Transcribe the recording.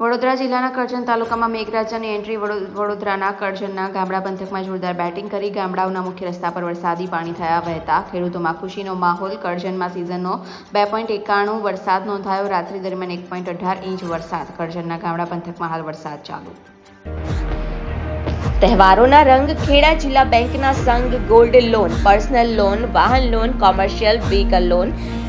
વડોદરા જિલ્લાના કરજણ તાલુકામાં મેઘરાજાની એન્ટ્રી વડોદરાના કરજણના ગામડા પંથકમાં જોરદાર બેટિંગ કરી ગામડાઓના મુખ્ય રસ્તા પર વરસાદી પાણી થયા વહેતા. ખેડૂતોમાં ખુશીનો માહોલ, કરજણમાં સિઝનનો બે પોઈન્ટ એકાણું વરસાદ નોંધાયો. રાત્રિ દરમિયાન એક પોઈન્ટ અઢાર ઇંચ વરસાદ. કરજણના ગામડા પંથકમાં હાલ વરસાદ ચાલુ. તહેવારોના રંગ ખેડા જિલ્લા બેંકના સંઘ ગોલ્ડ લોન, પર્સનલ લોન, વાહન loan, commercial vehicle loan